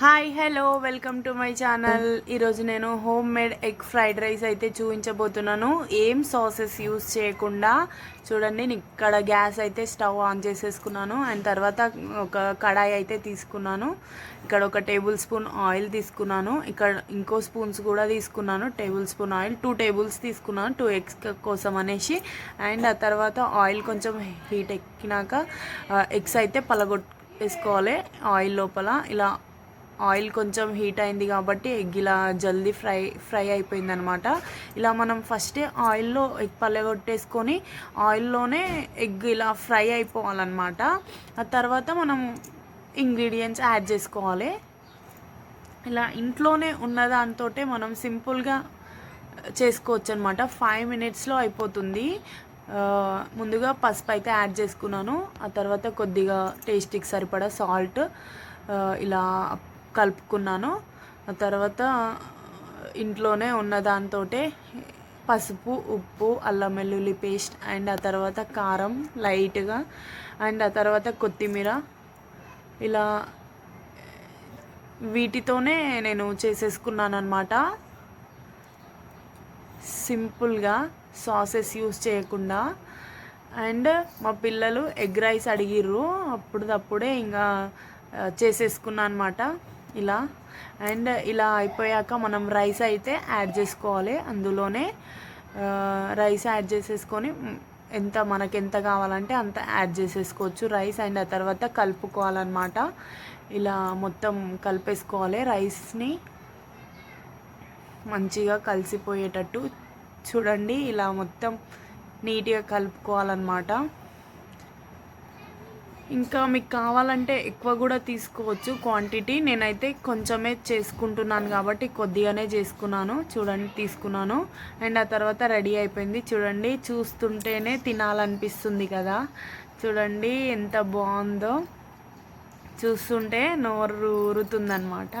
Hi hello welcome to my channel ఈరోజు నేను home made egg fried rice అయితే చూపించబోతున్నాను. ఏం సాసెస్ యూస్ చేయకుండా చూడండి నేను ఇక్కడ గ్యాస్ అయితే స్టవ్ ఆన్ చేసేసుకున్నాను. అండ్ తర్వాత ఒక కడాయి అయితే తీసుకున్నాను. ఇక్కడ ఒక టేబుల్ స్పూన్ ఆయిల్ తీసుకున్నాను. ఇక్కడ ఇంకో స్పూన్స్ కూడా తీసుకున్నాను. Table spoon oil two tables తీసుకున్నాను టూ ఎగ్స్ కోసం అనేసి. అండ్ ఆ తర్వాత ఆయిల్ కొంచెం హీట్ ఎక్కినాక ఎగ్స్ అయితే పలగొట్ వేసుకోవాలి ఆయిల్ లోపల ఇలా ఆయిల్ కొంచెం హీట్ అయింది కాబట్టి ఎగ్ ఇలా జల్దీ ఫ్రై ఫ్రై అయిపోయింది అనమాట ఇలా మనం ఫస్టే ఆయిల్లో ఎగ్ పల్లెగొట్టేసుకొని ఆయిల్లోనే ఎగ్ ఇలా ఫ్రై అయిపోవాలన్నమాట ఆ తర్వాత మనం ఇంగ్రీడియంట్స్ యాడ్ చేసుకోవాలి. ఇలా ఇంట్లోనే ఉన్న దాంతో మనం సింపుల్గా చేసుకోవచ్చు అనమాట ఫైవ్ మినిట్స్లో అయిపోతుంది. ముందుగా పసుపు అయితే యాడ్ చేసుకున్నాను. ఆ తర్వాత కొద్దిగా టేస్ట్కి సరిపడా సాల్ట్ ఇలా కలుపుకున్నాను. ఆ తర్వాత ఇంట్లోనే ఉన్న దాంతో పసుపు ఉప్పు అల్లం వెల్లుల్లి పేస్ట్ అండ్ ఆ తర్వాత కారం లైట్గా అండ్ ఆ తర్వాత కొత్తిమీర. ఇలా వీటితోనే నేను చేసేసుకున్నాను అనమాట సింపుల్గా సాసెస్ యూస్ చేయకుండా. అండ్ మా పిల్లలు ఎగ్ రైస్ అడిగిర్రు. అప్పుడప్పుడే ఇంకా చేసేసుకున్నాను చేసేసుకున్నా అనమాట ఇలా. అండ్ ఇలా అయిపోయాక మనం రైస్ అయితే యాడ్ చేసుకోవాలి అందులోనే. రైస్ యాడ్ చేసేసుకొని ఎంత మనకి ఎంత కావాలంటే అంత యాడ్ చేసేసుకోవచ్చు రైస్. అండ్ ఆ తర్వాత కలుపుకోవాలన్నమాట. ఇలా మొత్తం కలిపేసుకోవాలి రైస్ని. మంచిగా కలిసిపోయేటట్టు చూడండి. ఇలా మొత్తం నీట్గా కలుపుకోవాలన్నమాట. ఇంకా మీకు కావాలంటే ఎక్కువ కూడా తీసుకోవచ్చు క్వాంటిటీ. నేనైతే కొంచెమే చేసుకుంటున్నాను కాబట్టి కొద్దిగానే చేసుకున్నాను. చూడండి తీసుకున్నాను. అండ్ ఆ తర్వాత రెడీ అయిపోయింది. చూడండి చూస్తుంటేనే తినాలనిపిస్తుంది కదా. చూడండి ఎంత బాగుందో. చూస్తుంటే నోరు ఊరుతుందనమాట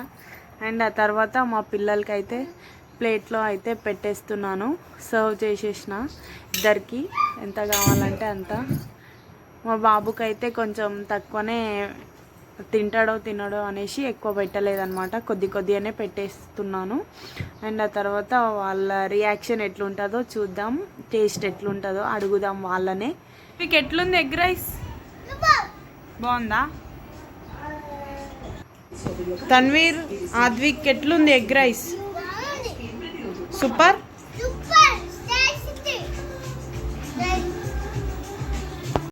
అండ్ ఆ తర్వాత మా పిల్లలకైతే ప్లేట్లో అయితే పెట్టేస్తున్నాను. సర్వ్ చేసేసిన ఇద్దరికి. ఎంత కావాలంటే అంత. మా బాబుకి అయితే కొంచెం తక్కువనే తింటాడో తినడో అనేసి ఎక్కువ పెట్టలేదనమాట కొద్ది కొద్దిగానే పెట్టేస్తున్నాను. అండ్ ఆ తర్వాత వాళ్ళ రియాక్షన్ ఎట్లుంటుందో చూద్దాం. టేస్ట్ ఎట్లుంటుందో అడుగుదాం వాళ్ళనే. మీకు ఎట్లుంది ఎగ్ రైస్? బాగుందా? తన్వీర్ ఆద్విక్ ఎట్లుంది egg rice? Super? Super. Tasty